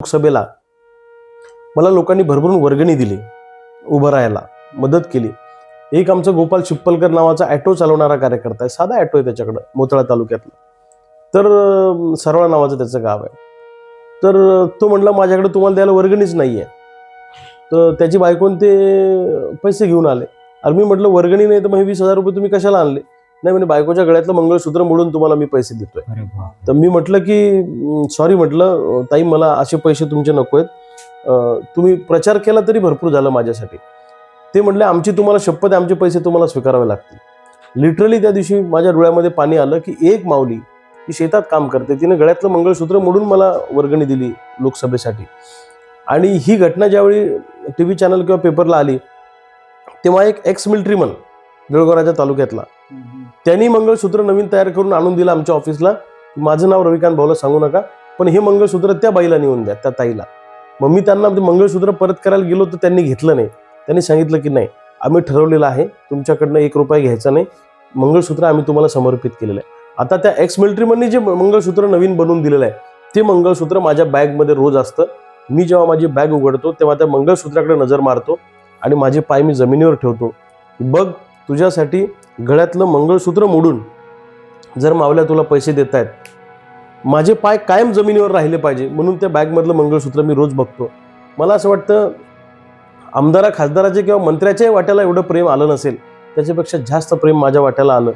लोकसभेला मला लोकांनी भरभरून वर्गणी दिली उभं राहायला मदत केली. एक आमचं गोपाल शिप्पलकर नावाचा ॲटो चालवणारा कार्यकर्ता आहे साधा ॲटो आहे त्याच्याकडं मोताळा तालुक्यातला. तर सरवळा नावाचं त्याचं गाव आहे. तर तो म्हटला माझ्याकडे तुम्हाला द्यायला वर्गणीच नाही आहे तर त्याची बायकोन ते पैसे घेऊन आले. अरे मी म्हटलं वर्गणी नाही तर मग हे वीस हजार रुपये तुम्ही कशाला आणले? नाही म्हणजे बायकोच्या गळ्यातलं मंगळसूत्र मोडून तुम्हाला मी पैसे देतोय. तर मी म्हटलं की सॉरी म्हटलं ताई मला असे पैसे तुमचे नको आहेत तुम्ही प्रचार केला तरी भरपूर झालं माझ्यासाठी. ते म्हटले आमची तुम्हाला शपथ आहे आमचे पैसे तुम्हाला स्वीकारावे लागतील. लिटरली त्या दिवशी माझ्या डोळ्यामध्ये पाणी आलं की एक माऊली ती शेतात काम करते. तिने गळ्यातलं मंगळसूत्र मोडून मला वर्गणी दिली लोकसभेसाठी. आणि ही घटना ज्यावेळी टी व्ही चॅनल किंवा पेपरला आली तेव्हा एक एक्स मिलिटरीमन बेळगोराच्या तालुक्यातला त्यांनी मंगळसूत्र नवीन तयार करून आणून दिलं आमच्या ऑफिसला. माझं नाव रविकांत भाऊला सांगू नका पण हे मंगळसूत्र त्या बाईला नेऊन द्या त्या ताईला. मग मी त्यांना म्हणजे मंगळसूत्र परत करायला गेलो तर त्यांनी घेतलं नाही. त्यांनी सांगितलं की नाही आम्ही ठरवलेलं आहे तुमच्याकडनं एक रुपया घ्यायचा नाही. मंगळसूत्र आम्ही तुम्हाला समर्पित केलेलं आहे. आता त्या एक्स मिलिटरीमननी जे मंगळसूत्र नवीन बनवून दिलेलं आहे ते मंगळसूत्र माझ्या बॅगमध्ये रोज असतं. मी जेव्हा माझी बॅग उघडतो तेव्हा त्या मंगळसूत्राकडे नजर मारतो आणि माझे पाय मी जमिनीवर ठेवतो. बघ तुझ्यासाठी गळ्यातलं मंगळसूत्र मोडून जर मावल्या तुला पैसे देत आहेत माझे पाय कायम जमिनीवर राहिले पाहिजे म्हणून त्या बॅगमधलं मंगळसूत्र मी रोज बघतो. मला असं वाटतं आमदारा खासदाराचे किंवा मंत्र्याच्याही वाट्याला एवढं प्रेम आलं नसेल त्याच्यापेक्षा जास्त प्रेम माझ्या वाट्याला आलं.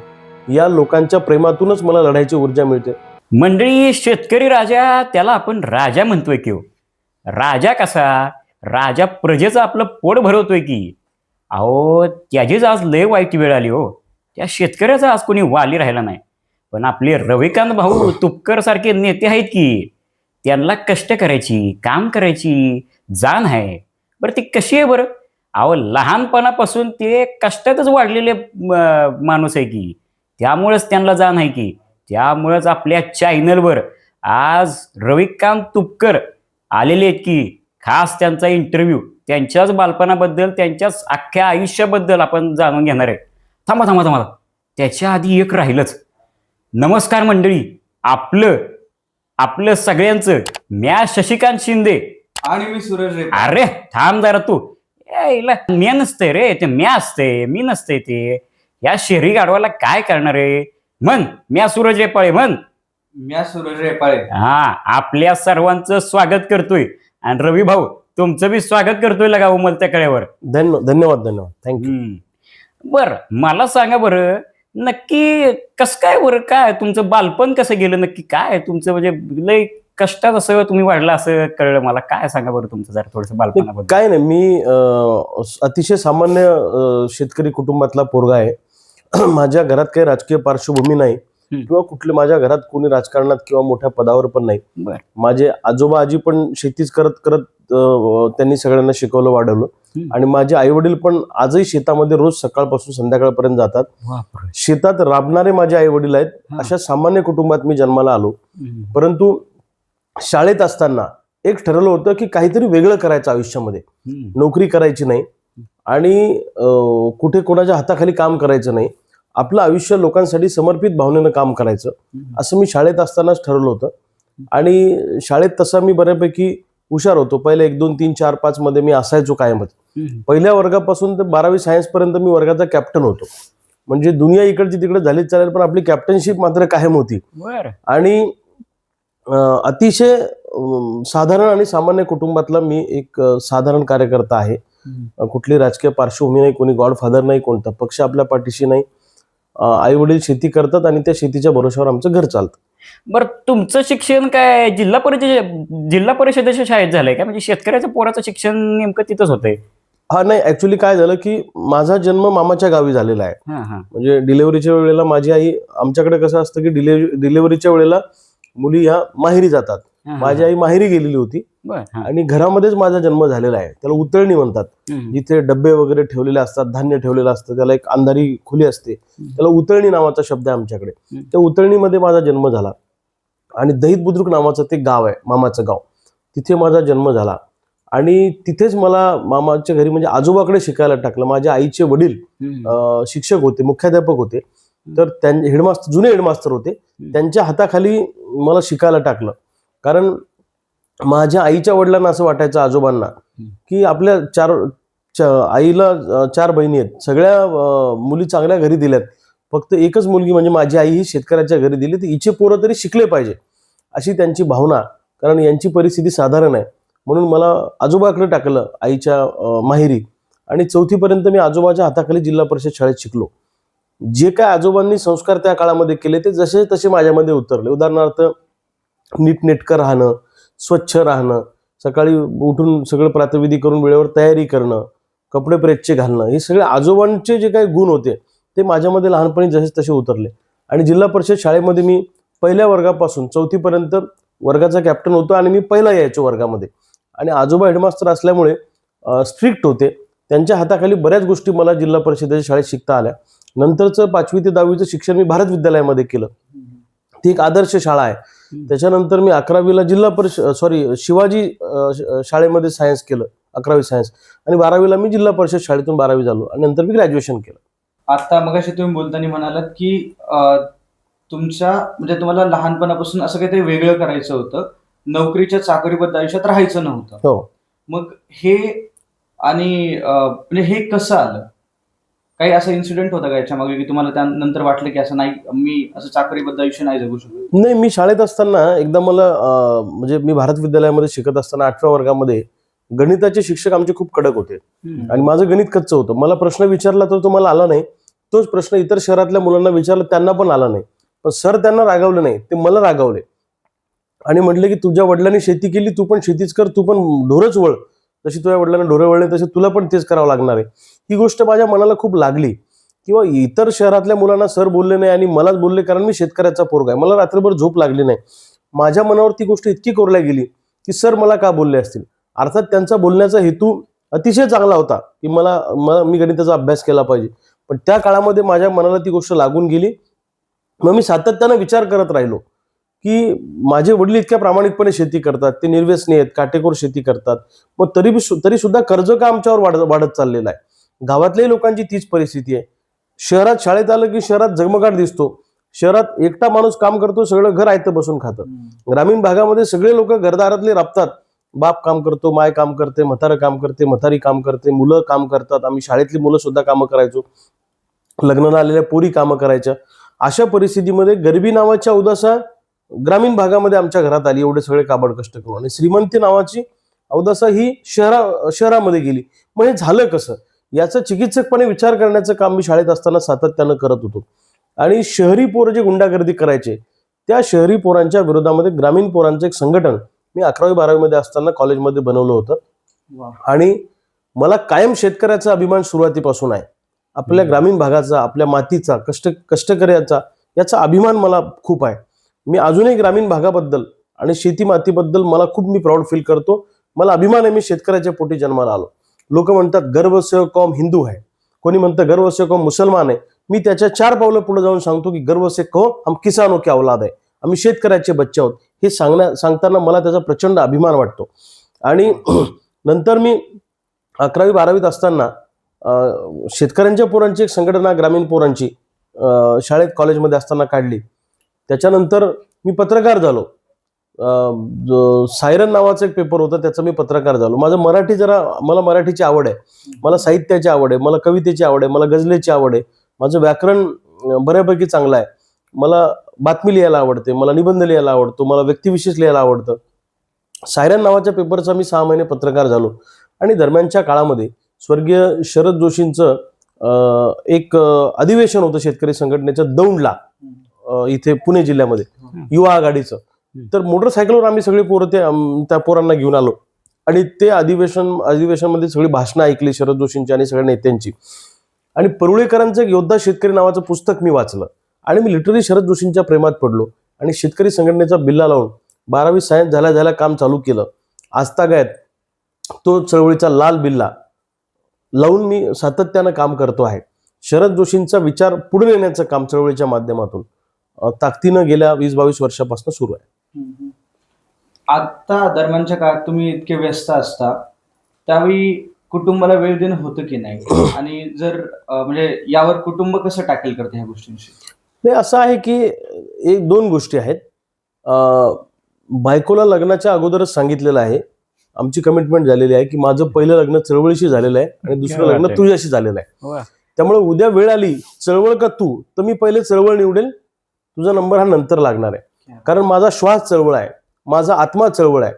या लोकांच्या प्रेमातूनच मला लढायची ऊर्जा मिळते. मंडळी शेतकरी राजा त्याला आपण राजा म्हणतोय की हो. राजा कसा? राजा प्रजेचं आपलं पोट भरवतोय की. अहो त्याचीच आज लय वाईट वेळ आली हो. त्या शेतकऱ्याचा आज कोणी वाली राहिला नाही. पण आपले रविकांत भाऊ तुपकर सारखे नेते आहेत की त्यांना कष्ट करायची काम करायची जाण आहे. बरं ती कशी आहे बरं? अहो लहानपणापासून ते कष्टातच वाढलेले माणूस आहे की. त्यामुळेच त्यांना जाण आहे की. त्यामुळेच आपल्या चॅनलवर आज रविकांत तुपकर आलेले आहेत की. खास त्यांचा इंटरव्ह्यू त्यांच्याच बालपणाबद्दल त्यांच्याच अख्ख्या आयुष्याबद्दल आपण जाणून घेणार आहे. थांबा थांबा थांबा. त्याच्या आधी एक राहिलंच. नमस्कार मंडळी. आपलं आपलं सगळ्यांचं म्या शशिकांत शिंदे. आणि मी सूरज रे अरे थांब जरा तू. मी नसते रे. ते म्या असते मी नसते ते. या शेरी गाडवाला काय करणार आहे? म्हण म्या सूरज रेपाळे म्हण. म्या सूरज रेपाळे. हा आपल्या सर्वांचं स्वागत करतोय. आणि रवी भाऊ तुमचं बी स्वागत करतोय लगा उमलत्या कळ्यावर. धन्य धन्यवाद धन्यवाद. थँक्यू. बर मला सांगा बरं नक्की कसं काय बरं काय तुमचं बालपण कसं गेलं नक्की काय तुमचं म्हणजे लय कष्टात असं तुम्ही वाढलं असं कळलं मला काय सांगा बरं तुमचं जरा थोडस बालपणाबद्दल? काय नाही मी अं, अतिशय सामान्य अं, शेतकरी कुटुंबातला पोरगा आहे. माझ्या घरात काही राजकीय पार्श्वभूमी नाही. किंवा कुठले माझ्या घरात कोणी राजकारणात किंवा मोठ्या पदावर पण नाही. माझे आजोबा आजी पण शेतीच करत करत त्यांनी सगळ्यांना शिकवलं वाढवलं. आणि माझे आई वडील पण आजही शेतामध्ये रोज सकाळपासून संध्याकाळपर्यंत जातात. शेतात राबणारे माझे आई वडील आहेत. अशा सामान्य कुटुंबात मी जन्माला आलो. परंतु शाळेत असताना एक ठरवलं होतं की काहीतरी वेगळं करायचं आयुष्यामध्ये. नोकरी करायची नाही. आणि कुठे कोणाच्या हाताखाली काम करायचं नाही. आपलं आयुष्य लोकांसाठी समर्पित भावनेनं काम करायचं. असं मी शाळेत असतानाच ठरवलं होतं. आणि शाळेत तसा मी बऱ्यापैकी हुशार होतो. पहिले एक दोन तीन चार पाच मध्ये मी असायचो कायमच. पहिल्या वर्गापासून तर बारावी सायन्स पर्यंत मी वर्गाचा कॅप्टन होतो. म्हणजे दुनिया इकडची तिकडे झालीच चालेल पण आपली कॅप्टनशिप मात्र कायम होती. आणि अतिशय साधारण आणि सामान्य कुटुंबातला मी एक साधारण कार्यकर्ता आहे. कुठली राजकीय पार्श्वभूमी नाही कोणी गॉडफादर नाही कोणता पक्ष आपल्या पाठीशी नाही. आई वडील शेती करतात आणि त्या शेतीच्या भरोश्यावर आमचं घर चालतं. बर तुमचं शिक्षण काय जिल्हा परिषद जिल्हा परिषदेच्या शाळेत झालंय का? म्हणजे शेतकऱ्याच्या पोराचं शिक्षण नेमकं तिथंच होतंय. हा नाही ऍक्च्युली काय झालं की माझा जन्म मामाच्या गावी झालेला आहे. हा हा. म्हणजे डिलेव्हरीच्या वेळेला माझी आई आमच्याकडे कसं असतं की डिलेव्हरी डिलेव्हरीच्या वेळेला मुली ह्या माहेरी जातात. माझी आई माहेरी गेलेली होती. आणि घरामध्येच माझा जन्म झालेला आहे. त्याला उतरणी म्हणतात. जिथे डब्बे वगैरे ठेवलेले असतात धान्य ठेवलेलं असतं त्याला एक अंधारी खुली असते. त्याला उतरणी नावाचा शब्द आहे आमच्याकडे. त्या उतरणीमध्ये माझा जन्म झाला. आणि दहित बुद्रुक नावाचं ते गाव आहे मामाचं गाव. तिथे माझा जन्म झाला. आणि तिथेच मला मामाच्या घरी म्हणजे आजोबाकडे शिकायला टाकलं. माझ्या आईचे वडील शिक्षक होते मुख्याध्यापक होते. तर त्यां हेडमास्टर जुने हेडमास्टर होते. त्यांच्या हाताखाली मला शिकायला टाकलं. कारण माझ्या आईच्या वडिलांना असं वाटायचं आजोबांना की आपल्या चार आईला चार बहिणी आहेत. सगळ्या मुली चांगल्या घरी दिल्यात. फक्त एकच मुलगी म्हणजे माझी आई ही शेतकऱ्याच्या घरी दिली तर हिचे पोरं तरी शिकले पाहिजे अशी त्यांची भावना. कारण यांची परिस्थिती साधारण आहे. म्हणून मला आजोबाकडे टाकलं आईच्या माहेरी. आणि चौथीपर्यंत मी आजोबाच्या हाताखाली जिल्हा परिषद शाळेत शिकलो. जे काय आजोबांनी संस्कार त्या काळामध्ये केले ते जसे तसे माझ्यामध्ये उतरले. उदाहरणार्थ नीटनेटकं राहणं स्वच्छ राहणं सकाळी उठून सगळं प्रातविधी करून वेळेवर तयारी करणं कपडे प्रेसचे घालणं हे सगळे आजोबांचे जे काही गुण होते ते माझ्यामध्ये लहानपणी जसे तसे उतरले. आणि जिल्हा परिषद शाळेमध्ये मी पहिल्या वर्गापासून चौथीपर्यंत वर्गाचा कॅप्टन होतो आणि मी पहिला यायचो वर्गामध्ये. आणि आजोबा हेडमास्टर असल्यामुळे स्ट्रिक्ट होते. त्यांच्या हाताखाली बऱ्याच गोष्टी मला जिल्हा परिषदेच्या शाळेत शिकता आल्या. नंतरचं पाचवी ते दहावीचं शिक्षण मी भारत विद्यालयामध्ये केलं. ती एक आदर्श शाळा आहे. त्याच्यानंतर मी अकरावीला जिल्हा परिषद सॉरी शिवाजी शाळेमध्ये सायन्स केलं अकरावी सायन्स आणि बारावीला मी जिल्हा परिषद शाळेतून बारावी झालो आणि नंतर मी ग्रॅज्युएशन केलं. आता मगाशी तुम्ही बोलताना म्हणालात की तुमच्या म्हणजे तुम्हाला लहानपणापासून असं काहीतरी वेगळं करायचं होतं. नोकरीच्या चाकरीबद्ध आयुष्यात राहायचं नव्हतं. हो. मग हे आणि म्हणजे हे कसं आलं? काही असं इन्सिडेंट होता का याच्या मागे की तुम्हाला त्यानंतर वाटलं की असं नाही मी असं चाकरीबद्ध आयुष्य नाही जगू शकत? नाही मी शाळेत असताना एकदा मला अ, म्हणजे मी भारत विद्यालयामध्ये शिकत असताना आठव्या वर्गामध्ये गणिताचे शिक्षक आमचे खूप कडक होते. आणि माझं गणित कच्चं होतं. मला प्रश्न विचारला तर तो मला आला नाही. तोच प्रश्न इतर शहरातल्या मुलांना विचारला त्यांना पण आला नाही. पण सर त्यांना रागावले नाही. ते मला रागावले. आणि म्हटले की तुझ्या वडिलांनी शेती केली तू पण शेतीच कर तू पण ढोरच वळ. जशी तुझ्या वडिलांना डोरे वळले तसे तुला पण तेच करावं लागणार आहे. ही गोष्ट माझ्या मनाला खूप लागली. किंवा इतर शहरातल्या मुलांना सर बोलले नाही आणि मलाच बोलले कारण मी शेतकऱ्याचा पोरगा आहे. मला रात्रभर झोप लागली नाही. माझ्या मनावर ती गोष्ट इतकी कोरल्या गेली की सर मला का बोलले असतील? अर्थात त्यांचा बोलण्याचा हेतू अतिशय चांगला होता की मला मला मी गणिताचा अभ्यास केला पाहिजे. पण त्या काळामध्ये माझ्या मनाला ती गोष्ट लागून गेली. मग मी सातत्यानं विचार करत राहिलो. की माझे वडील इतक्या प्रामाणिकपणे शेती करतात ते निर्व्यसनी आहेत काटेकोर शेती करतात. मग तरी तरी सुद्धा कर्ज का आमच्यावर वाढत वाढत चाललेलं आहे? गावातल्याही लोकांची तीच परिस्थिती आहे. शहरात शाळेत आलं की शहरात झगमगाट दिसतो. शहरात एकटा माणूस काम करतो सगळं घर आयतं बसून खातं. ग्रामीण भागामध्ये सगळे लोक घरदारातले राबतात. बाप काम करतो माय काम करते म्हातारं काम करते म्हातारी काम करते मुलं काम करतात. आम्ही शाळेतली मुलं सुद्धा कामं करायचो. लग्नाला आलेल्या पोरी कामं करायच्या. अशा परिस्थितीमध्ये गरिबी नावाच्या अवदासा ग्रामीण भागामध्ये आमच्या घरात आली एवढे सगळे काबड कष्ट करून. आणि श्रीमंती नावाची अवदासा ही शहरा शहरामध्ये गेली. मग हे झालं कसं? याचा चिकित्सकपणे विचार करण्याचं काम मी शाळेत असताना सातत्यानं करत होतो. आणि शहरी पोरं जे गुंडागर्दी करायचे त्या शहरी पोरांच्या विरोधामध्ये ग्रामीण पोरांचं एक संघटन मी अकरावी बारावीमध्ये असताना कॉलेजमध्ये बनवलं होतं. आणि मला कायम शेतकऱ्याचा अभिमान सुरुवातीपासून आहे. आपल्या ग्रामीण भागाचा आपल्या मातीचा कष्ट कष्टकऱ्याचा याचा अभिमान मला खूप आहे. मी अजूनही ग्रामीण भागाबद्दल आणि शेती मातीबद्दल मला खूप मी प्राऊड फील करतो. मला अभिमान आहे मी शेतकऱ्याच्या पोटी जन्माला आलो. लोक म्हणतात गर्व कौम हिंदू आहे कोणी म्हणतं गर्व कौम मुसलमान आहे मी त्याच्या चार पावलं पुढे जाऊन सांगतो की गर्व से कहो हम किसानो की औलाद आहे आम्ही शेतकऱ्याचे बच्चे आहोत. हे सांगण्या सांगताना मला त्याचा प्रचंड अभिमान वाटतो. आणि नंतर मी अकरावी बारावीत असताना शेतकऱ्यांच्या पोरांची एक संघटना ग्रामीण पोरांची शाळेत कॉलेजमध्ये असताना काढली. त्याच्यानंतर मी पत्रकार झालो. जो सायरन नावाचा एक पेपर होता त्याचा मी पत्रकार झालो. माझं मराठी जरा मला मराठीची आवड आहे. मला साहित्याची आवड आहे मला कवितेची आवड आहे मला गझलेची आवड आहे. माझं व्याकरण बऱ्यापैकी चांगलं आहे. मला बातमी लिहायला आवडते मला निबंध लिहायला आवडतो मला व्यक्तिविशेष लिहायला आवडतं. सायरन नावाच्या पेपरचा मी सहा महिने पत्रकार झालो. आणि दरम्यानच्या काळामध्ये स्वर्गीय शरद जोशींचं एक अधिवेशन होतं शेतकरी संघटनेचं दौंडला. इथे पुणे जिल्ह्यामध्ये युवा आघाडीचं. तर मोटरसायकलवर आम्ही सगळे पोरं ते त्या पोरांना घेऊन आलो. आणि ते अधिवेशन अधिवेशनमध्ये सगळी भाषणं ऐकली शरद जोशींची आणि सगळ्या नेत्यांची. आणि परुळेकरांचं एक योद्धा शेतकरी नावाचं पुस्तक मी वाचलं. आणि मी लिटरली शरद जोशींच्या प्रेमात पडलो. आणि शेतकरी संघटनेचा बिल्ला लावून बारावी सायन्स झाल्या झाल्या काम चालू केलं. आजतागायत तो चळवळीचा लाल बिल्ला लावून मी सातत्यानं काम करतो आहे. शरद जोशींचा विचार पुढे नेण्याचं काम चळवळीच्या माध्यमातून. ताकदीनं गेल्या वीस बावीस वर्षापासून सुरू आहे. आता दरम्यानच्या काळात तुम्ही इतके व्यस्त असता त्यावेळी कुटुंबाला वेळ देणं होतं की नाही? आणि जर म्हणजे यावर कुटुंब कसं टॅकल करते ह्या गोष्टींशी? नाही असं आहे की एक दोन गोष्टी आहेत. बायकोला लग्नाच्या अगोदरच सांगितलेलं आहे. आमची कमिटमेंट झालेली आहे की माझं पहिलं लग्न चळवळीशी झालेलं आहे आणि दुसरं लग्न. तुझ्याशी झालेलं आहे. त्यामुळे उद्या वेळ आली चळवळ का तू? तर मी पहिले चळवळ निवडेल तुझा नंबर हा नंतर लागणार आहे. कारण माझा श्वास चळवळ आहे. माझा आत्मा चळवळ आहे.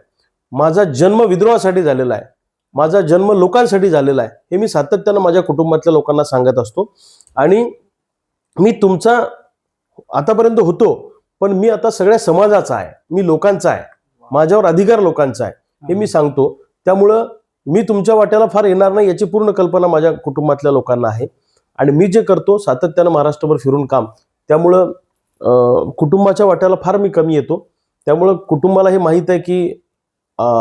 माझा जन्म विद्रोहासाठी झालेला आहे. माझा जन्म लोकांसाठी झालेला आहे. हे मी सातत्यानं माझ्या कुटुंबातल्या लोकांना सांगत असतो. आणि मी तुमचा आतापर्यंत होतो पण मी आता सगळ्या समाजाचा आहे. मी लोकांचा आहे. माझ्यावर अधिकार लोकांचा आहे. हे मी सांगतो. त्यामुळं मी तुमच्या वाट्याला फार येणार नाही याची पूर्ण कल्पना माझ्या कुटुंबातल्या लोकांना आहे. आणि मी जे करतो सातत्यानं महाराष्ट्रभर फिरून काम. त्यामुळं कुटुंबाच्या वाट्याला फार मी कमी येतो. त्यामुळं कुटुंबाला हे माहीत आहे की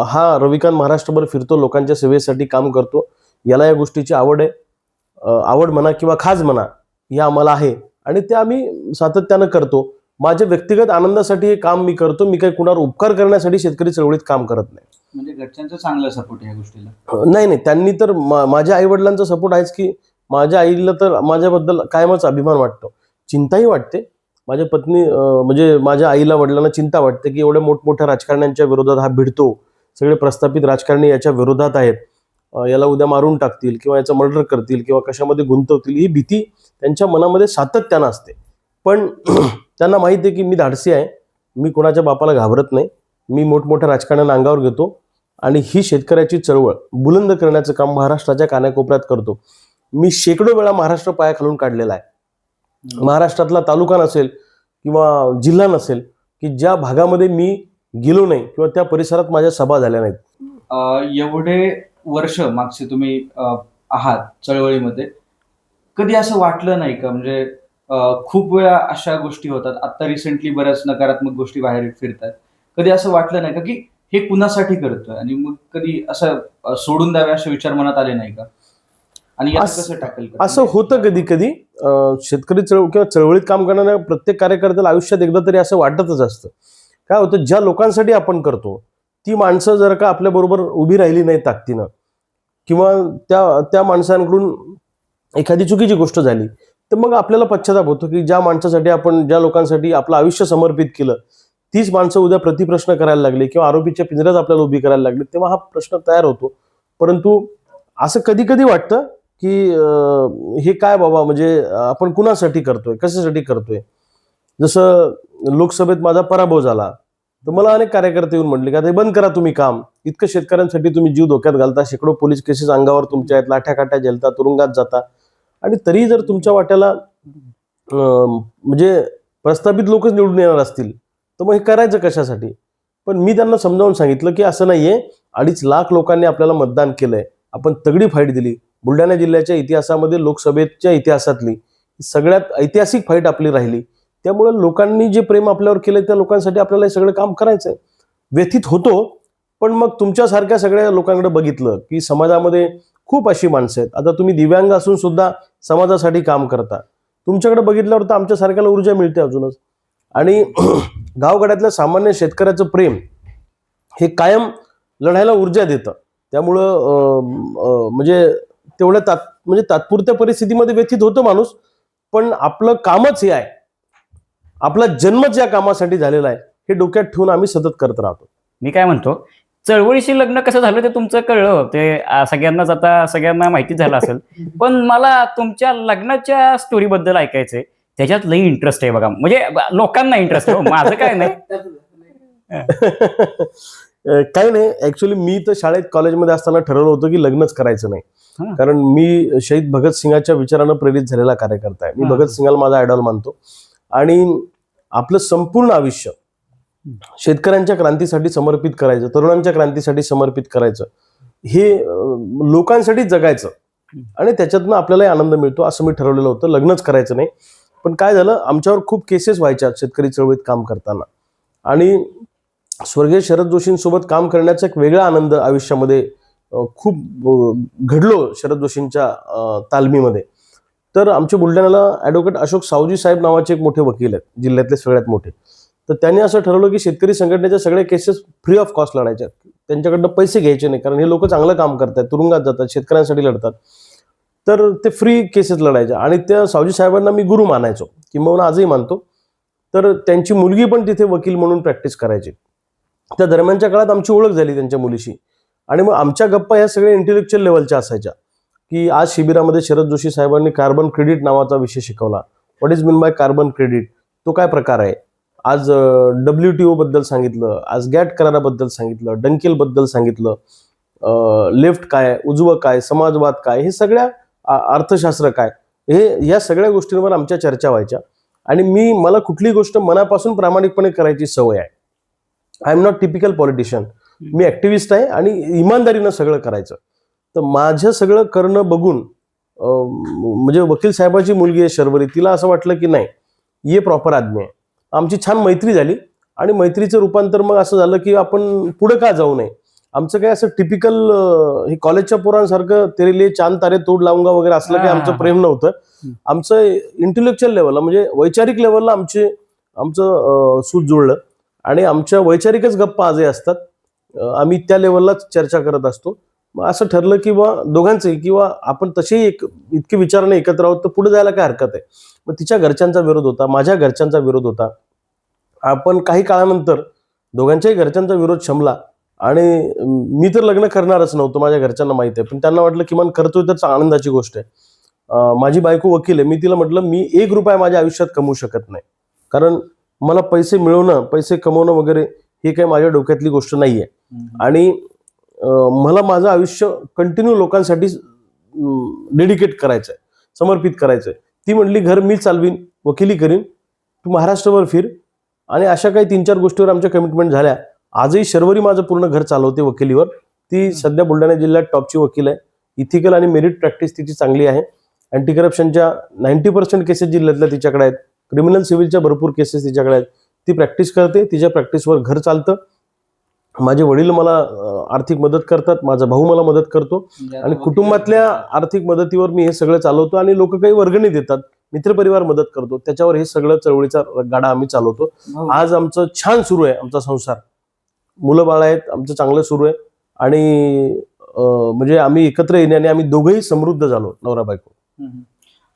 हा रविकांत महाराष्ट्रभर फिरतो लोकांच्या सेवेसाठी काम करतो. याला या गोष्टीची आवड आहे. आवड म्हणा किंवा खाज म्हणा हे आम्हाला आहे. आणि ते आम्ही सातत्यानं करतो. माझ्या व्यक्तिगत आनंदासाठी हे काम मी करतो. मी काही कुणावर उपकार करण्यासाठी शेतकरी चळवळीत काम करत नाही. म्हणजे घरच्यांचा चांगला सपोर्ट या गोष्टीला. नाही नाही. त्यांनी तर माझ्या आई वडिलांचा सपोर्ट आहेच की माझ्या आईला तर माझ्याबद्दल कायमच अभिमान वाटतो. चिंताही वाटते. माझ्या पत्नी म्हणजे माझ्या आईला वडिलांना चिंता वाटते की एवढ्या मोठमोठ्या राजकारण्यांच्या विरोधात हा भिडतो. सगळे प्रस्थापित राजकारणी याच्या विरोधात आहेत. याला उद्या मारून टाकतील किंवा याचं मर्डर करतील किंवा कशामध्ये गुंतवतील ही भीती त्यांच्या मनामध्ये सातत्यानं असते. पण त्यांना माहिती आहे की मी धाडसी आहे. मी कोणाच्या बापाला घाबरत नाही. मी मोठमोठ्या राजकारण्यांना अंगावर घेतो आणि ही शेतकऱ्याची चळवळ बुलंद करण्याचं काम महाराष्ट्राच्या कानाकोपऱ्यात करतो. मी शेकडो वेळा महाराष्ट्र पायाखालून काढलेला आहे. महाराष्ट्रातला तालुका नसेल किंवा जिल्हा नसेल की ज्या भागामध्ये मी गेलो नाही किंवा त्या परिसरात माझ्या सभा झाल्या नाहीत. एवढे वर्ष मागचे तुम्ही आहात चळवळीमध्ये. कधी असं वाटलं नाही का? म्हणजे खूप वेळा अशा गोष्टी होतात. आता रिसेंटली बऱ्याच नकारात्मक गोष्टी बाहेर फिरतात कधी असं वाटलं नाही का की हे कुणासाठी करतोय? आणि मग कधी असं सोडून द्यावे असे विचार मनात आले नाही का? आणि असं- कसं टाकेल? असं होतं कधी कधी शेतकरी चळवळ किंवा चळवळीत काम करणाऱ्या प्रत्येक कार्यकर्त्याला आयुष्यात एकदा तरी असं वाटतच असतं. काय होतं ज्या लोकांसाठी आपण करतो ती माणसं जर का आपल्याबरोबर उभी राहिली नाही ताकदीनं किंवा त्या त्या माणसांकडून एखादी चुकीची गोष्ट झाली तर मग आपल्याला पश्चाताप होतो की ज्या माणसासाठी आपण ज्या लोकांसाठी आपलं आयुष्य समर्पित केलं तीच माणसं उद्या प्रतिप्रश्न करायला लागले किंवा आरोपीच्या पिंजऱ्यात आपल्याला उभी करायला लागली तेव्हा हा प्रश्न तयार होतो. परंतु असं कधी कधी वाटतं की हे काय बाबा म्हणजे आपण कुणासाठी करतोय? कशासाठी करतोय? जसं लोकसभेत माझा पराभव झाला तर मला अनेक कार्यकर्ते येऊन म्हटले की आता बंद करा तुम्ही काम. इतकं शेतकऱ्यांसाठी तुम्ही जीव धोक्यात घालता. शेकडो पोलीस केसेस अंगावर तुमच्या आहेत. लाठ्या काठ्या झेलता तुरुंगात जाता. आणि तरी जर तुमच्या वाट्याला म्हणजे प्रस्थापित लोकच निवडून येणार असतील तर मग हे करायचं कशासाठी? पण मी त्यांना समजावून सांगितलं की असं नाहीये. अडीच लाख लोकांनी आपल्याला मतदान केलंय. आपण तगडी फाईट दिली. बुलढाणा जिल्ह्याच्या इतिहासामध्ये लोकसभेच्या इतिहासातली सगळ्यात ऐतिहासिक फाईट आपली राहिली. त्यामुळे लोकांनी जे प्रेम आपल्यावर केलं त्या लोकांसाठी आपल्याला हे सगळं काम करायचं आहे व्यथित होतो पण मग तुमच्यासारख्या सगळ्या लोकांकडे बघितलं की समाजामध्ये खूप अशी माणसं आहेत. आता तुम्ही दिव्यांग असून सुद्धा समाजासाठी काम करता. तुमच्याकडे बघितल्यावर तर आमच्यासारख्याला ऊर्जा मिळते अजूनच. आणि गावगड्यातल्या सामान्य शेतकऱ्याचं प्रेम हे कायम लढायला ऊर्जा देतं. त्यामुळं म्हणजे तेवढ्या तात म्हणजे तात्पुरत्या परिस्थितीमध्ये व्यथित होतं माणूस पण आपलं कामच हे आहे. आपला जन्मच या कामासाठी झालेला आहे हे डोक्यात ठेवून आम्ही सतत करत राहतो. मी काय म्हणतो चळवळीशी लग्न कसं झालं ते तुमचं कळलं ते आ, सगळ्यांनाच आता सगळ्यांना माहिती झालं असेल. पण मला तुमच्या लग्नाच्या स्टोरी बद्दल ऐकायचंय त्याच्यात लई इंटरेस्ट आहे बघा. म्हणजे लोकांना इंटरेस्ट आहे हो. माझं काय नाही. काही नाही. ऍक्च्युली मी तर शाळेत कॉलेजमध्ये असताना ठरवलं होतं की लग्नच करायचं नाही. कारण मी शहीद भगतसिंगाच्या विचारानं प्रेरित झालेला कार्यकर्ता आहे. मी. भगतसिंगाला माझा आयडॉल मानतो. आणि आपलं संपूर्ण आयुष्य शेतकऱ्यांच्या क्रांतीसाठी समर्पित करायचं तरुणांच्या क्रांतीसाठी समर्पित करायचं हे लोकांसाठी जगायचं. आणि त्याच्यातनं आपल्यालाही आनंद मिळतो असं मी ठरवलेलं होतं. लग्नच करायचं नाही. पण काय झालं आमच्यावर खूप केसेस व्हायच्या शेतकरी चळवळीत काम करताना. आणि स्वर्गीय शरद जोशींसोबत काम करण्याचा एक वेगळा आनंद आयुष्यामध्ये खूप घडलो शरद जोशींच्या तालमीमध्ये. तर आमच्या बुलढाण्याला ॲडव्होकेट अशोक सावजी साहेब नावाचे एक मोठे वकील आहेत जिल्ह्यातले सगळ्यात मोठे. तर त्यांनी असं ठरवलं की शेतकरी संघटनेच्या सगळ्या केसेस फ्री ऑफ कॉस्ट लढायच्या. त्यांच्याकडनं पैसे घ्यायचे नाही कारण हे लोक चांगलं काम करतात तुरुंगात जातात शेतकऱ्यांसाठी लढतात. तर ते फ्री केसेस लढायच्या आणि त्या सावजी साहेबांना मी गुरु मानायचो किंवा आजही मानतो. तर त्यांची मुलगी पण तिथे वकील म्हणून प्रॅक्टिस करायची. त्या दरम्यानच्या काळात आमची ओळख झाली त्यांच्या मुलीशी. आणि मग आमच्या गप्पा ह्या सगळ्या इंटेलेक्च्युअल लेवलच्या असायच्या. की आज शिबिरामध्ये शरद जोशी साहेबांनी कार्बन क्रेडिट नावाचा विषय शिकवला. What is mean by carbon credit तो काय प्रकार आहे? आज डब्ल्यू टी बद्दल सांगितलं आज गॅट कराराबद्दल सांगितलं डंकेलबद्दल सांगितलं लेफ्ट काय उजवं काय समाजवाद काय हे सगळ्या अर्थशास्त्र काय हे या सगळ्या गोष्टींवर आमच्या चर्चा व्हायच्या. आणि मी मला कुठली गोष्ट मनापासून प्रामाणिकपणे करायची सवय आहे. I am not typical politician me activist आहे आणि इमानदारीनं सगळं करायचं. तर माझं सगळं करणं बघून म्हणजे वकील साहेबाची मुलगी आहे शर्वरी तिला असं वाटलं की नाही ये प्रॉपर आदमी आहे. आमची छान मैत्री झाली आणि मैत्रीचं रूपांतर मग असं झालं की आपण पुढे का जाऊ नये. आमचं काय असं टिपिकल हे कॉलेजच्या पोरांसारखं तेरे लिए चांद तारे तोड लावूंगा वगैरे असलं काही आमचं प्रेम नव्हतं. आमचं इंटेलेक्च्युअल लेवलला म्हणजे वैचारिक लेवलला आमचे आमचं सूत जुळलं. आणि आमच्या वैचारिकच गप्पा आजही असतात. आम्ही त्या लेवललाच चर्चा करत असतो. मग असं ठरलं की बा दोघांचंही किंवा आपण तसेही एक इतके विचाराने एकत्र आहोत तर पुढे जायला काय हरकत आहे? मग तिच्या घरच्यांचा विरोध होता माझ्या घरच्यांचा विरोध होता. आपण काही काळानंतर दोघांच्याही घरच्यांचा विरोध शमला. आणि मी तर लग्न करणारच नव्हतो माझ्या घरच्यांना माहिती आहे. पण त्यांना वाटलं किमान करतोय तर आनंदाची गोष्ट आहे. माझी बायको वकील आहे. मी तिला म्हटलं मी एक रुपया माझ्या आयुष्यात कमवू शकत नाही. कारण मला पैसे मिळवणं पैसे कमवणं वगैरे हे काही माझ्या डोक्यातली गोष्ट नाही आहे आणि मला माझं आयुष्य कंटिन्यू लोकांसाठी डेडिकेट करायचं आहे समर्पित करायचं आहे ती म्हणली घर मी चालवीन वकिली करीन तू महाराष्ट्रभर फिर. आणि अशा काही तीन चार गोष्टीवर आमच्या कमिटमेंट झाल्या. आजही शर्वरी माझं पूर्ण घर चालवते वकिलीवर. ती सध्या बुलढाणा जिल्ह्यात टॉपची वकील आहे. इथिकल आणि मेरिट प्रॅक्टिस तिची चांगली आहे. अँटी करप्शनच्या नाईन्टी पर्सेंट केसेस जिल्ह्यातल्या तिच्याकडे आहेत. क्रिमिनल सिव्हिलच्या भरपूर केसेस तिच्याकडे आहेत. ती प्रॅक्टिस करते तिच्या प्रॅक्टिसवर घर चालतं. माझे वडील मला आर्थिक मदत करतात माझा भाऊ मला मदत करतो. आणि कुटुंबातल्या आर्थिक मदतीवर मी हे सगळं चालवतो आणि लोक काही वर्गणी देतात. मित्रपरिवार मदत करतो. त्याच्यावर हे सगळं चळवळीचा गाडा आम्ही चालवतो. भाऊ, आज आमचं छान सुरू आहे आमचा संसार. मुलं बाळ आहेत आमचं चांगलं सुरू आहे. आणि म्हणजे आम्ही एकत्र येण्याने आम्ही दोघंही समृद्ध झालो नवरा बायको.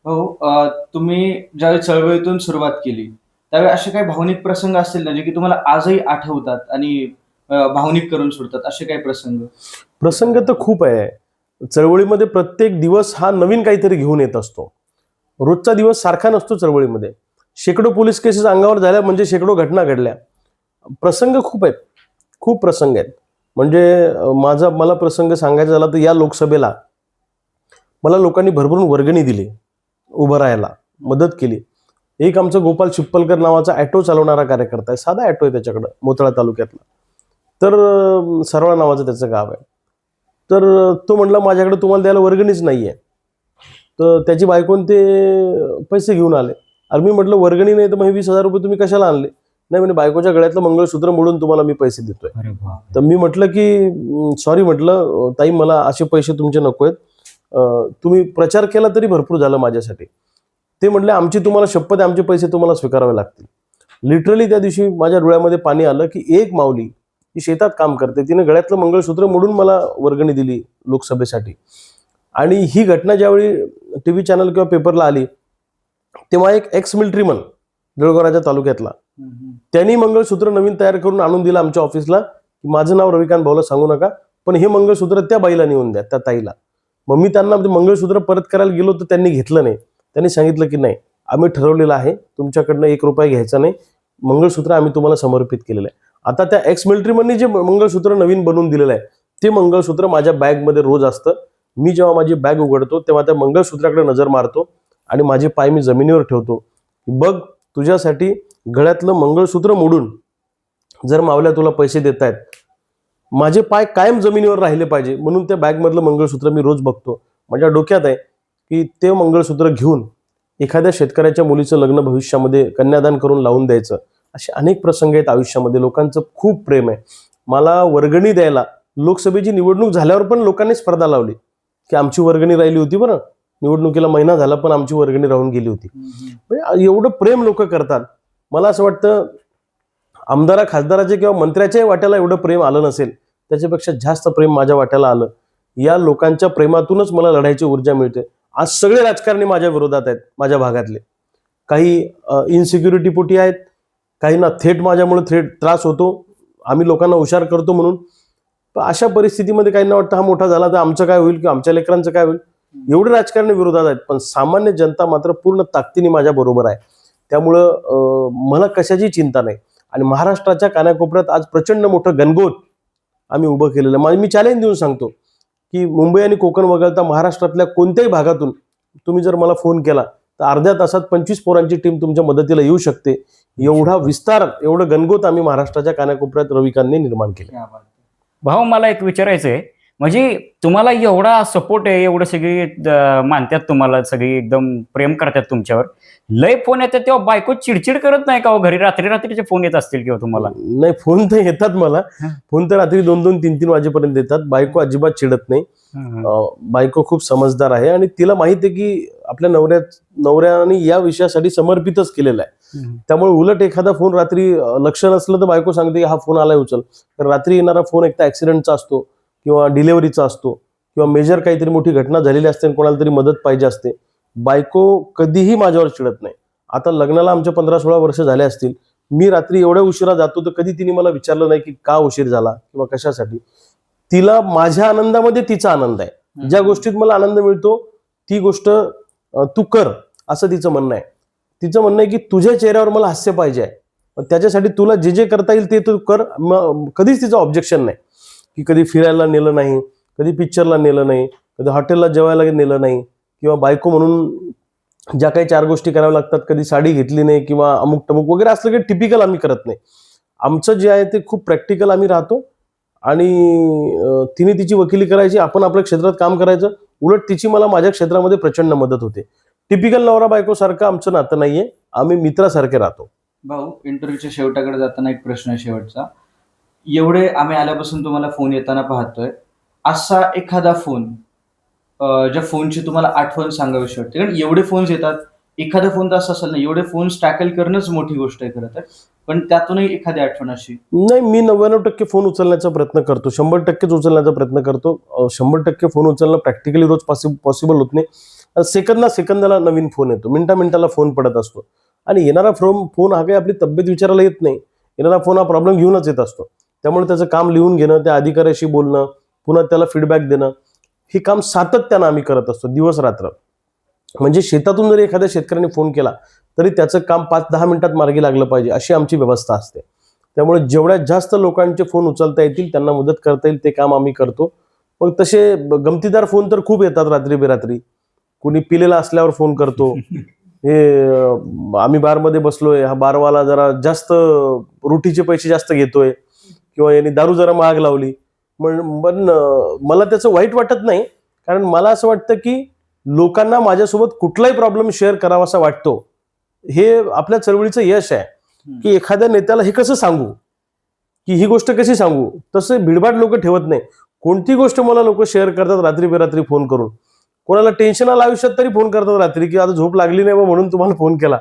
हो तुम्ही ज्यावेळी चळवळीतून सुरुवात केली त्यावेळी असे काही भावनिक प्रसंग असतील ना जे की तुम्हाला आजही आठवतात आणि भावनिक करून सोडतात असे काही प्रसंग? प्रसंग तर खूप आहे. चळवळीमध्ये प्रत्येक दिवस हा नवीन काहीतरी घेऊन येत असतो. रोजचा दिवस सारखा नसतो चळवळीमध्ये. शेकडो पोलीस केसेस अंगावर झाल्या म्हणजे शेकडो घटना घडल्या. प्रसंग खूप आहेत. खूप प्रसंग आहेत. म्हणजे माझा मला प्रसंग सांगायचा झाला तर या लोकसभेला मला लोकांनी भरभरून वर्गणी दिली. उभं राहायला मदत केली. एक आमचा गोपाल चिप्पलकर नावाचा ॲटो चालवणारा कार्यकर्ता आहे. साधा ॲटो आहे त्याच्याकडं मोतळा तालुक्यातला. तर सरवळा नावाचं त्याचं गाव आहे. तर तो म्हणला माझ्याकडे तुम्हाला द्यायला वर्गणीच नाही आहे तर त्याची बायकोन ते पैसे घेऊन आले. अरे मी म्हटलं वर्गणी नाही तर मग वीस हजार रुपये तुम्ही कशाला आणले? नाही म्हणजे बायकोच्या गळ्यातलं मंगळसूत्र मोडून तुम्हाला मी पैसे देतोय. तर मी म्हटलं की सॉरी म्हटलं ताई मला असे पैसे तुमचे नको आहेत तुम्ही प्रचार केला तरी भरपूर झालं माझ्यासाठी. ते म्हटले आमची तुम्हाला शपथ आहे आमचे पैसे तुम्हाला स्वीकारावे लागतील. लिटरली त्या दिवशी माझ्या डोळ्यामध्ये पाणी आलं की एक माऊली ती शेतात काम करते. तिने गळ्यातलं मंगळसूत्र मोडून मला वर्गणी दिली लोकसभेसाठी. आणि ही घटना ज्यावेळी टी व्ही चॅनल किंवा पेपरला आली तेव्हा एक एक्स मिलिटरीमन जळगावराच्या तालुक्यातला. त्यांनी मंगळसूत्र नवीन तयार करून आणून दिलं आमच्या ऑफिसला की माझं नाव रविकांत भाऊला सांगू नका पण हे मंगळसूत्र त्या बाईला नेऊन द्या त्या ताईला. मग मी त्यांना ते मंगळसूत्र परत करायला गेलो तर त्यांनी घेतलं नाही. त्यांनी सांगितलं की नाही आम्ही ठरवलेलं आहे तुमच्याकडनं एक रुपया घ्यायचा नाही मंगळसूत्र आम्ही तुम्हाला समर्पित केलेलं आहे. आता त्या एक्स मिलिटरीमननी जे मंगळसूत्र नवीन बनवून दिलेलं आहे ते मंगळसूत्र माझ्या बॅगमध्ये रोज असतं. मी जेव्हा माझी बॅग उघडतो तेव्हा त्या मंगळसूत्राकडे नजर मारतो आणि माझे पाय मी जमिनीवर ठेवतो. बघ तुझ्यासाठी गळ्यातलं मंगळसूत्र मोडून जर मावल्या तुला पैसे देत आहेत माझे पाय कायम जमिनीवर राहिले पाहिजे. म्हणून त्या बॅगमधलं मंगळसूत्र मी रोज बघतो. माझ्या डोक्यात आहे की ते मंगळसूत्र घेऊन एखाद्या शेतकऱ्याच्या मुलीचं लग्न भविष्यामध्ये कन्यादान करून लावून द्यायचं. असे अनेक प्रसंग आहेत आयुष्यामध्ये. लोकांचं खूप प्रेम आहे. मला वर्गणी द्यायला लोकसभेची निवडणूक झाल्यावर पण लोकांनी स्पर्धा लावली. की आमची वर्गणी राहिली होती बरं. निवडणुकीला महिना झाला पण आमची वर्गणी राहून गेली होती. म्हणजे एवढं प्रेम लोक करतात. मला असं वाटतं आमदारा खासदाराचे किंवा मंत्र्याच्याही वाट्याला एवढं प्रेम आलं नसेल त्याच्यापेक्षा जास्त प्रेम माझ्या वाट्याला आलं. या लोकांच्या प्रेमातूनच मला लढायची ऊर्जा मिळते. आज सगळे राजकारणी माझ्या विरोधात आहेत माझ्या भागातले. काही इनसिक्युरिटी पोटी आहेत काहींना थेट माझ्यामुळे थेट त्रास होतो. आम्ही लोकांना हुशार करतो म्हणून. पण अशा परिस्थितीमध्ये काहींना वाटतं हा मोठा झाला तर आमचं काय होईल किंवा आमच्या लेकरांचं काय होईल? एवढे राजकारणी विरोधात आहेत पण सामान्य जनता मात्र पूर्ण ताकदीने माझ्या बरोबर आहे. त्यामुळं मला कशाची चिंता नाही. आणि महाराष्ट्राच्या कानाकोपऱ्यात आज प्रचंड मोठं गणगोत आम्ही उभं केलेलं आहे. मी चॅलेंज देऊन सांगतो की मुंबई आणि कोकण वगळता महाराष्ट्रातल्या कोणत्याही भागातून तुम्ही जर मला फोन केला तर अर्ध्या तासात पंचवीस पोरांची टीम तुमच्या मदतीला येऊ शकते. एवढा विस्तार एवढं गणगोत आम्ही महाराष्ट्राच्या कानाकोपऱ्यात रविकांतने निर्माण केलं. आहे. भाऊ मला एक विचारायचं आहे म्हणजे तुम्हाला एवढा सपोर्ट आहे एवढं सगळी मानतात तुम्हाला सगळी एकदम प्रेम करतात तुमच्यावर. लय फोन येतात तेव्हा बायको चिडचिड करत नाही का हो? घरी रात्री रात्रीचे फोन येत असतील किंवा तुम्हाला? नाही फोन तर येतात मला. फोन तर रात्री दोन दोन तीन तीन वाजेपर्यंत येतात. बायको अजिबात चिडत नाही. बायको खूप समजदार आहे आणि तिला माहीत आहे की आपल्या नवऱ्या नवऱ्याने या विषयासाठी समर्पितच केलेला आहे. त्यामुळे उलट एखादा फोन रात्री लक्ष नसलं तर बायको सांगते की हा फोन आलाय उचल. तर रात्री येणारा फोन एकदा ऍक्सिडेंटचा असतो. किंवा डिलेव्हरीचा असतो किंवा मेजर काहीतरी मोठी घटना झालेली असते आणि कोणाला तरी मदत पाहिजे असते बायको कधीही माझ्यावर चिडत नाही. आता लग्नाला आमच्या पंधरा सोळा वर्ष झाले असतील मी रात्री एवढ्या उशिरा जातो तर कधी तिने मला विचारलं नाही की का उशीर झाला किंवा कशासाठी? तिला माझ्या आनंदामध्ये तिचा आनंद आहे. ज्या गोष्टीत मला आनंद मिळतो ती गोष्ट तू कर असं तिचं म्हणणं आहे. तिचं म्हणणं आहे की तुझ्या चेहऱ्यावर मला हास्य पाहिजे आहे. त्याच्यासाठी तुला जे जे करता येईल ते तू कर. कधीच तिचं ऑब्जेक्शन नाही. की कधी फिरायला नेलं नाही कधी पिक्चरला नेलं नाही कधी हॉटेलला जेवायला नेलं नाही किंवा बायको म्हणून ज्या काही चार गोष्टी कराव्या लागतात कधी साडी घेतली नाही किंवा अमुक टमुक वगैरे असलं काही टिपिकल आम्ही करत नाही. आमचं जे आहे ते खूप प्रॅक्टिकल आम्ही राहतो आणि तिने तिची वकिली करायची आपण आपल्या क्षेत्रात काम करायचं उलट तिची मला माझ्या क्षेत्रामध्ये प्रचंड मदत होते. टिपिकल नवरा बायको सारखं आमचं नातं नाहीये आम्ही मित्रासारखे राहतो. भाऊ इंटरव्ह्यूच्या शेवटाकडे जाताना एक प्रश्न आहे शेवटचा. एवढे आम्ही आल्यापासून तुम्हाला फोन येताना पाहतोय. असा एखादा फोन ज्या फोनची तुम्हाला आठवण सांगावीशी वाटते. कारण एवढे फोन्स येतात एखादा फोन तर असा असेल ना एवढे फोन्स टॅकल करणंच मोठी गोष्ट आहे खरं तर. पण त्यातूनही एखादी आठवण अशी. नाही मी नव्याण्णव टक्के फोन उचलण्याचा प्रयत्न करतो. शंभर टक्केच उचलण्याचा प्रयत्न करतो. अं, शंभर टक्के फोन उचलणं प्रॅक्टिकली रोज पॉसिबल होत नाही. सेकंदा सेकंदाला नवीन फोन येतो. मिनटा मिनटाला फोन पडत असतो. आणि येणारा फोन फोन हा काही आपली तब्येत विचारायला येत नाही. येणारा फोन हा प्रॉब्लेम घेऊनच येत असतो. त्यामुळे त्याचं काम लिहून घेणं त्या अधिकाऱ्याशी बोलणं पुन्हा त्याला फीडबॅक देणं हे काम सातत्यानं आम्ही करत असतो दिवस रात्र. म्हणजे शेतातून जरी एखाद्या शेतकऱ्याने फोन केला तरी त्याचं काम पाच दहा मिनिटात मार्गी लागलं पाहिजे अशी आमची व्यवस्था असते. त्यामुळे जेवढ्या जास्त लोकांचे फोन उचलता येतील त्यांना मदत करता येईल ते काम आम्ही करतो. मग तसे गमतीदार फोन तर खूप येतात रात्री बेरात्री. कुणी पिलेला असल्यावर फोन करतो. हे आम्ही बारमध्ये बसलोय हा बारवाला जरा जास्त रोटीचे पैसे जास्त घेतोय. किंवा यांनी दारू जरा महाग लावली. पण मला त्याचं वाईट वाटत नाही. कारण मला असं वाटतं की लोकांना माझ्यासोबत कुठलाही प्रॉब्लेम शेअर करावासा वाटतो. हे आपल्या चळवळीचं यश आहे. की एखाद्या नेत्याला हे कसं सांगू? की ही गोष्ट कशी सांगू? तसे भिडभाड लोक ठेवत नाही. कोणती गोष्ट मला लोक शेअर करतात रात्री बेरात्री फोन करून? कोणाला टेन्शन आलं आयुष्यात तरी फोन करतात रात्री की आता झोप लागली नाही म्हणून तुम्हाला फोन केला.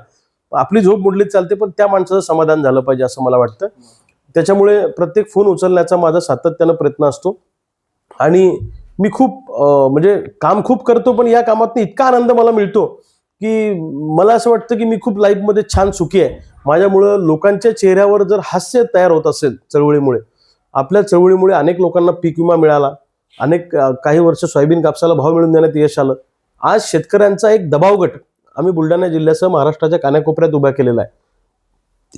आपली झोप मोडलीच चालते पण त्या माणसाचं समाधान झालं पाहिजे असं मला वाटतं. त्याच्यामुळे प्रत्येक फोन उचलण्याचा माझा सातत्यानं प्रयत्न असतो. आणि मी खूप म्हणजे काम खूप करतो पण या कामात इतका आनंद मला मिळतो की मला असं वाटतं की मी खूप लाईफमध्ये छान सुखी आहे. माझ्यामुळं लोकांच्या चेहऱ्यावर जर हास्य तयार होत असेल चळवळीमुळे आपल्या चळवळीमुळे अनेक लोकांना पीक विमा मिळाला अनेक काही वर्ष सोयाबीन कापसाला भाव मिळून देण्यात यश आलं. आज शेतकऱ्यांचा एक दबाव गट आम्ही बुलढाणा जिल्ह्यासह महाराष्ट्राच्या कानाकोपऱ्यात उभा केलेला आहे.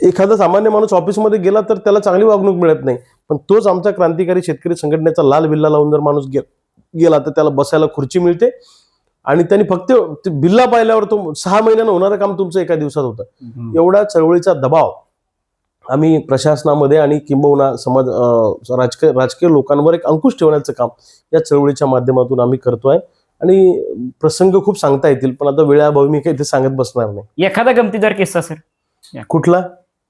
एखादा सामान्य माणूस ऑफिसमध्ये गेला तर त्याला चांगली वागणूक मिळत नाही. पण तोच आमचा क्रांतिकारी शेतकरी संघटनेचा लाल बिल्ला लावून जर माणूस गे- गेला तर त्याला बसायला खुर्ची मिळते. आणि त्यांनी फक्त ते बिल्ला पाहिल्यावर तो सहा महिन्यानं होणारं काम तुमचं एका दिवसात होतं. एवढा चळवळीचा दबाव आम्ही प्रशासनामध्ये आणि किंबहुना समाज राजकीय राजकीय लोकांवर एक अंकुश ठेवण्याचं काम या चळवळीच्या माध्यमातून आम्ही करतोय. आणि प्रसंग खूप सांगता येतील पण आता वेळाभावी मी काही ते सांगत बसणार नाही. एखादा गमतीदार किस्सा सर. कुठला?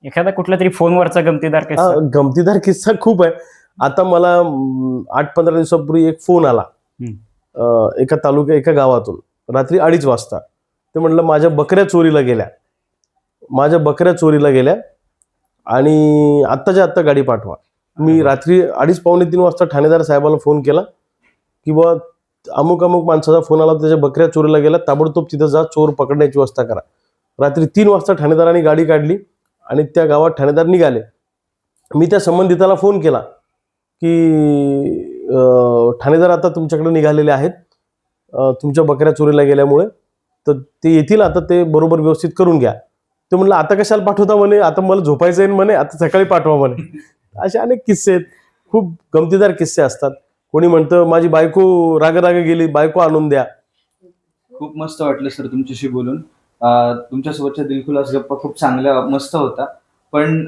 एखादा कुठला तरी फोनवरचा गमतीदार हा किस्सा गमतीदार किस्सा खूप आहे. आता मला अं, आठ पंधरा दिवसापूर्वी एक फोन आला. हम्म. अं, एका तालुक्या एका गावातून. रात्री अडीच वाजता. ते म्हटलं माझ्या बकऱ्या चोरीला गेल्या. माझ्या बकऱ्या चोरीला गेल्या. आणि आत्ताच्या आत्ता गाडी पाठवा. मी रात्री अडीच पावणे तीन वाजता ठाणेदार साहेबाला फोन केला की बुवा अमुक अमुक माणसाचा फोन आला त्याच्या बकऱ्या चोरीला गेल्या. ताबडतोब तिथं जा चोर पकडण्याची व्यवस्था करा. रात्री तीन वाजता ठाणेदारांनी गाडी काढली आणि त्या गावात ठाणेदार निघाले. मी त्या संबंधिताला फोन केला की ठाणेदार आता तुमच्याकडे निघालेले आहेत. तुमच्या बकऱ्या चोरीला गेल्यामुळे तर ते येतील आता ते बरोबर व्यवस्थित करून घ्या. ते म्हणलं आता कशाला पाठवता म्हणे? आता मला झोपायचं आहे म्हणे आता सकाळी पाठवा म्हणे. असे अनेक किस्से आहेत. खूप गमतीदार किस्से असतात. कोणी म्हणतं माझी बायको राग राग गेली बायको आणून द्या. खूप मस्त वाटलं सर तुमच्याशी बोलून. तुमच्यासोबतच्या दिलखुलास गप्पा खूप चांगल्या मस्त होता. पण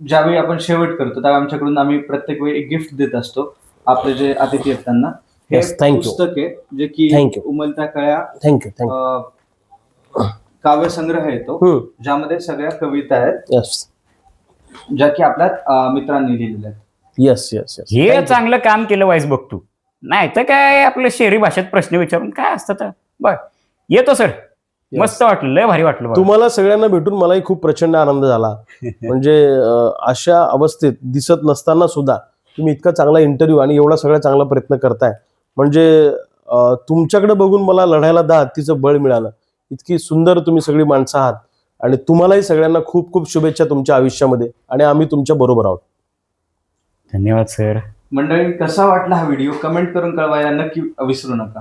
ज्यावेळी आपण शेवट करतो त्यावेळी आमच्याकडून आम्ही प्रत्येक वेळी एक गिफ्ट देत असतो. आपले जे अतिथी आहेत त्यांना हे. पुस्तक आहे जे की. उमलत्या कळ्या थँक्यू थँक्यू अं, काव्यसंग्रह येतो ज्यामध्ये सगळ्या कविता आहेत. येस ज्या की आपल्या मित्रांनी लिहिलेल्या आहेत. येस येस येस हे चांगलं काम केलं वाईस बघ तू. नाही तर काय आपल्या शहरी भाषेत प्रश्न विचारून काय असतं तर? बर. येतो सर मस्त वाटलं लय भारी वाटलं बघ. तुम्हाला सगळ्यांना भेटून मलाही खूप प्रचंड आनंद झाला. म्हणजे अं, अशा अवस्थेत दिसत नसताना सुद्धा तुम्ही इतका चांगला इंटरव्ह्यू आणि एवढा सगळा चांगला प्रयत्न करताय. म्हणजे अं, तुमच्याकडे बघून मला लढायला दहा हत्तीचं बळ मिळालं. इतकी सुंदर तुम्ही सगळी माणसं आहात. आणि तुम्हालाही सगळ्यांना खूप खूप शुभेच्छा तुमच्या आयुष्यामध्ये. आणि आम्ही तुमच्या बरोबर आहोत. धन्यवाद सर. मंडळी कसा वाटला हा व्हिडिओ? कमेंट करून कळवायला नक्की विसरू नका.